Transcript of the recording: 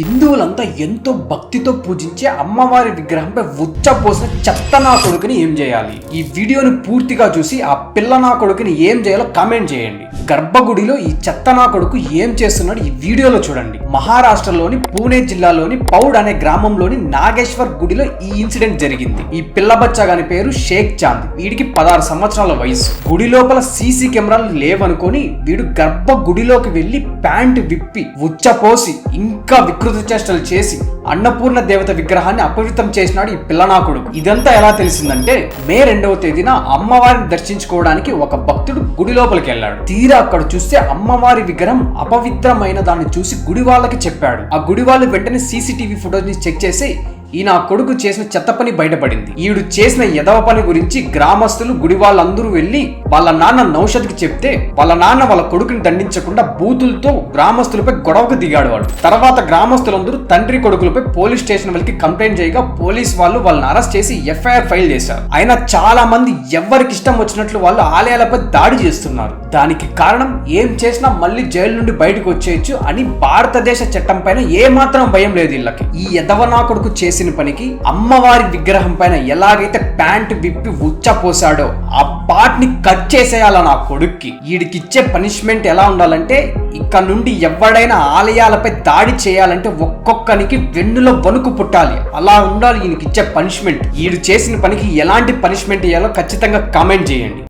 హిందువులంతా ఎంతో భక్తితో పూజించే అమ్మవారి విగ్రహంపై ఉచ్చపోసిన చెత్త నా కొడుకుని ఏం చేయాలి? ఈ వీడియోని పూర్తిగా చూసి ఆ పిల్ల నా కొడుకుని ఏం చేయాలో కామెంట్ చేయండి. గర్భగుడిలో ఈ చెత్త నా కొడుకు ఏం చేస్తున్నాడు ఈ వీడియోలో చూడండి. మహారాష్ట్రలోని పూణే జిల్లాలోని పౌడ్ అనే గ్రామంలోని నాగేశ్వర్ గుడిలో ఈ ఇన్సిడెంట్ జరిగింది. ఈ పిల్ల బచ్చా గాని పేరు షేక్ చాంద్. వీడికి పదహారు సంవత్సరాల వయసు. గుడి లోపల సీసీ కెమెరాలు లేవనుకొని వీడు గర్భ గుడిలోకి వెళ్ళి ప్యాంట్ విప్పి ఉచ్చపోసి ఇంకా వికృతి చేష్టలు చేసి అన్నపూర్ణ దేవత విగ్రహాన్ని అపవిత్రం చేసినాడు ఈ పిల్లనాకుడు ఇదంతా ఎలా తెలిసిందంటే మే రెండవ తేదీన అమ్మవారిని దర్శించుకోవడానికి ఒక భక్తుడు గుడి లోపలికి వెళ్ళాడు. తీరా అక్కడ చూస్తే అమ్మవారి విగ్రహం అపవిత్రమైన దాన్ని చూసి గుడి వాళ్ళకి చెప్పాడు. ఆ గుడి వాళ్ళు వెంటనే సీసీటీవీ ఫుటేజ్ని చెక్ చేసి ఈ నా కొడుకు చేసిన చెత్త పని బయటపడింది. ఈడు చేసిన ఎదవ పని గురించి గ్రామస్తులు గుడి వాళ్ళందరూ వెళ్ళి వాళ్ళ నాన్న నౌషద్కి చెప్తే వాళ్ళ నాన్న వాళ్ళ కొడుకుని దండించకుండా బూతులతో గ్రామస్తులపై గొడవకు దిగాడు వాడు. తర్వాత గ్రామస్తులందరూ తండ్రి కొడుకులపై పోలీస్ స్టేషన్ వాళ్ళకి కంప్లైంట్ చేయగా పోలీస్ వాళ్ళు వాళ్ళని అరెస్ట్ చేసి ఎఫ్ఐఆర్ ఫైల్ చేశారు. అయినా చాలా మంది ఎవరికి ఇష్టం వచ్చినట్లు వాళ్ళు ఆలయాలపై దాడి చేస్తున్నారు. దానికి కారణం ఏం చేసినా మళ్ళీ జైలు నుండి బయటకు వచ్చేయచ్చు అని భారతదేశ చట్టం పైన ఏమాత్రం భయం లేదు వీళ్ళకి. ఈ ఎదవనా కొడుకు చేసిన పనికి అమ్మవారి విగ్రహం పైన ఎలాగైతే ప్యాంట్ విప్పి ఉచ్చపోసాడో ఆ పార్ట్ని కట్ చేసేయాల నా కొడుక్కి. వీడికిచ్చే పనిష్మెంట్ ఎలా ఉండాలంటే ఇక్కడ నుండి ఎవడైనా ఆలయాలపై దాడి చేయాలంటే ఒక్కొక్కనికి వెన్నులో వణుకు పుట్టాలి. అలా ఉండాలి ఈయనకి ఇచ్చే పనిష్మెంట్. వీడు చేసిన పనికి ఎలాంటి పనిష్మెంట్ ఇవ్వాలో ఖచ్చితంగా కామెంట్ చేయండి.